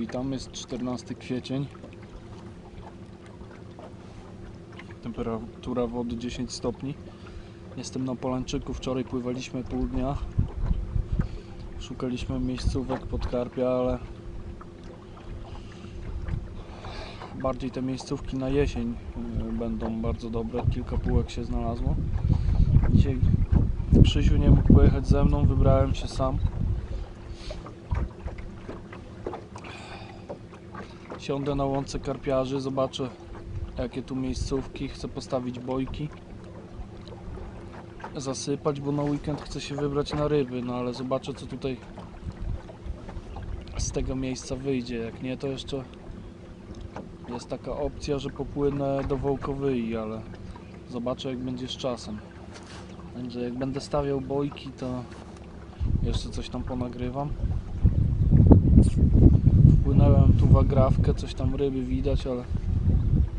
witam. Jest 14 kwiecień. Temperatura wody 10 stopni. Jestem na Polańczyku. Wczoraj pływaliśmy pół dnia. Szukaliśmy miejscówek pod karpia, ale bardziej te miejscówki na jesień y, będą bardzo dobre. Kilka półek się znalazło. Dzisiaj Krzysiu nie mógł pojechać ze mną, wybrałem się sam. Siądę na łące karpiarzy, zobaczę jakie tu miejscówki, chcę postawić bojki. Zasypać, bo na weekend chcę się wybrać na ryby, no ale zobaczę co tutaj z tego miejsca wyjdzie. Jak nie, to jeszcze jest taka opcja, że popłynę do Wołkowyi, ale zobaczę jak będzie z czasem. Także jak będę stawiał bojki, to jeszcze coś tam ponagrywam. W agrawkę, coś tam ryby widać, ale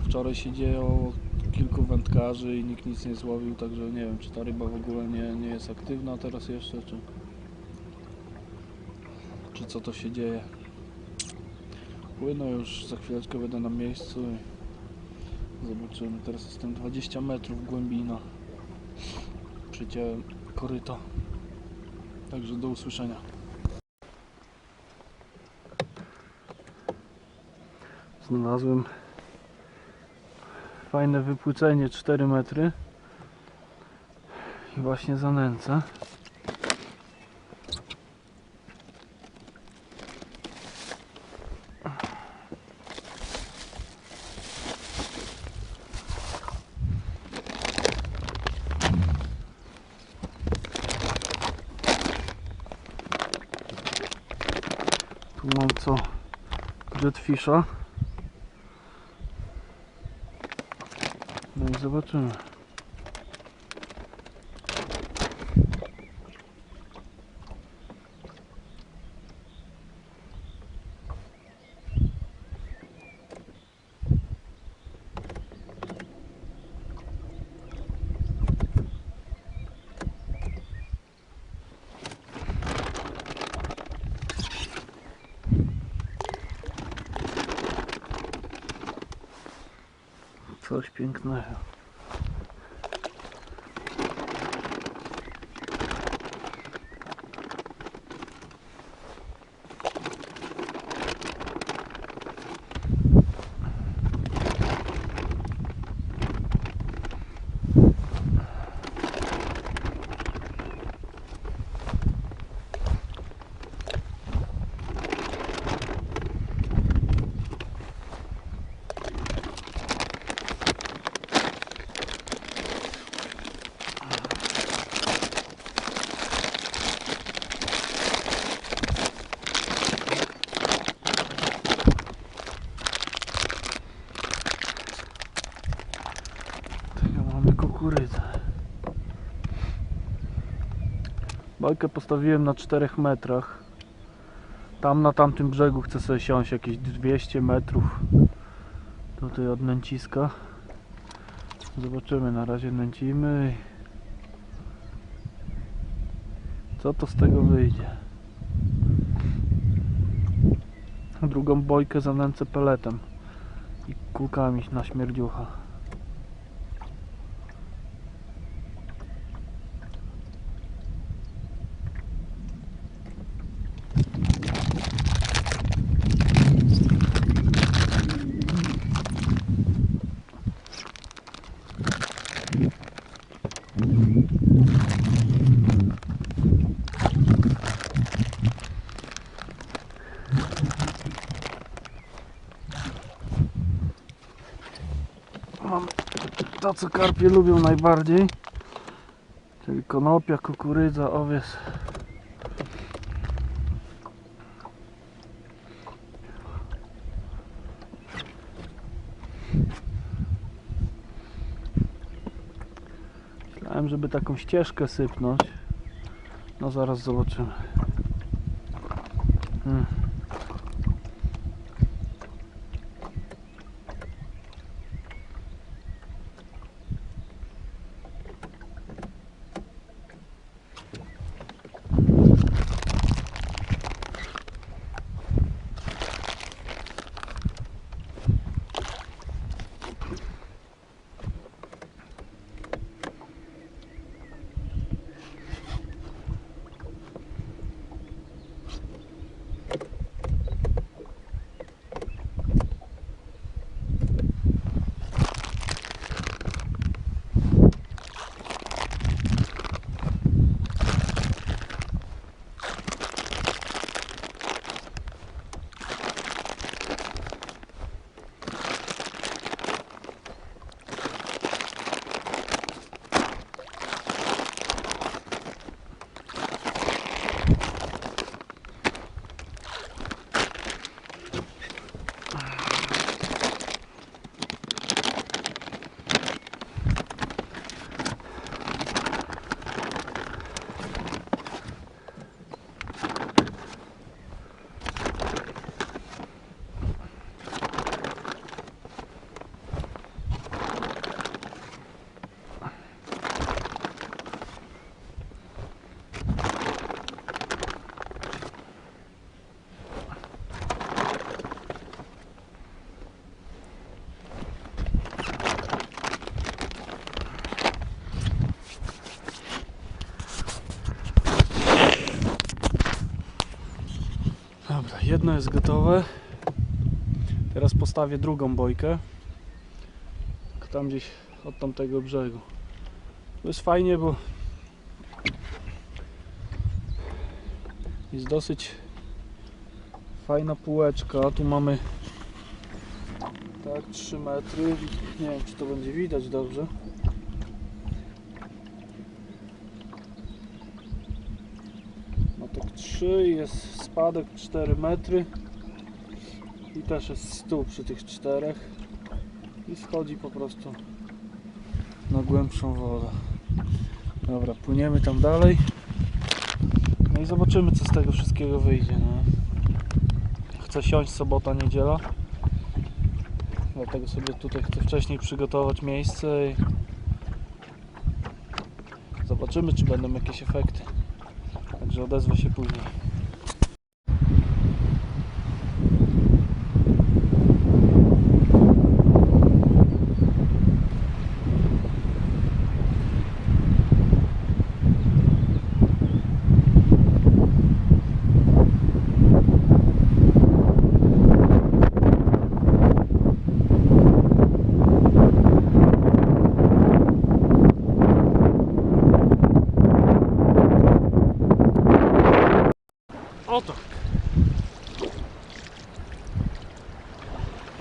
wczoraj się dzieło kilku wędkarzy i nikt nic nie złowił, także nie wiem czy ta ryba w ogóle nie, nie jest aktywna teraz jeszcze, czy, czy co to się dzieje. Płynę już, za chwileczkę będę na miejscu i zobaczymy. Teraz jestem 20 metrów głębina. Przyciąłem koryto. Także do usłyszenia. Znalazłem fajne wypłycenie 4 metry i właśnie zanęcę. Tu mam co jetfisha. No Coś pięknego. Tego kukurydzę. Bajkę postawiłem na 4 metrach. Tam na tamtym brzegu chcę sobie siąść jakieś 200 metrów. Tutaj od nęciska. Zobaczymy, na razie nęcimy. Co to z tego wyjdzie? Drugą bojkę zanęcę peletem i kulkami na śmierdziucha. Mam to co karpie lubią najbardziej. Czyli konopia, kukurydza, owies Myślałem, żeby taką ścieżkę sypnąć. No zaraz zobaczymy. Hmm. Jedno jest gotowe. Teraz postawię drugą bojkę. Tam gdzieś od tamtego brzegu. To jest fajnie, bo jest dosyć fajna półeczka. Tu mamy tak 3 metry. Nie wiem czy to będzie widać dobrze. Tak 3 jest spadek 4 metry i też jest stół przy tych czterech i schodzi po prostu na głębszą wodę. Dobra, płyniemy tam dalej. No i zobaczymy co z tego wszystkiego wyjdzie. Chcę siąść sobota, niedziela. Dlatego sobie tutaj chcę wcześniej przygotować miejsce i zobaczymy czy będą jakieś efekty. Także odezwę się później. Oto.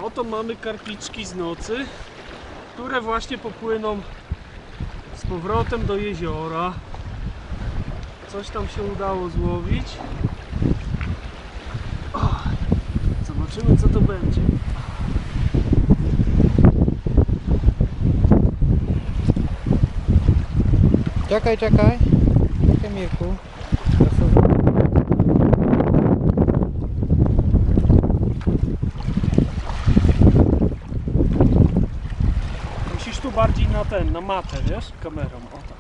Oto mamy karpiczki z nocy, które właśnie popłyną z powrotem do jeziora. Coś tam się udało złowić. O, zobaczymy co to będzie. Czekaj, czekaj. Czekaj Mirku. Musisz tu bardziej na ten, na matę, wiesz? Kamerą. O tak.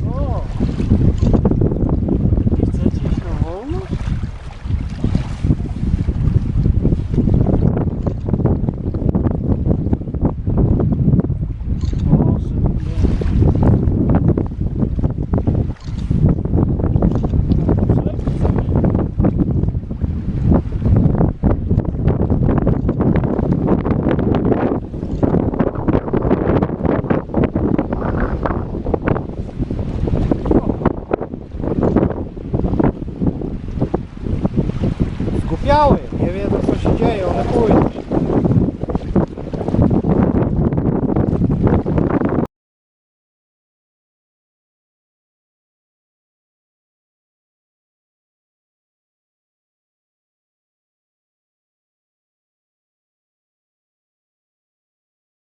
Co?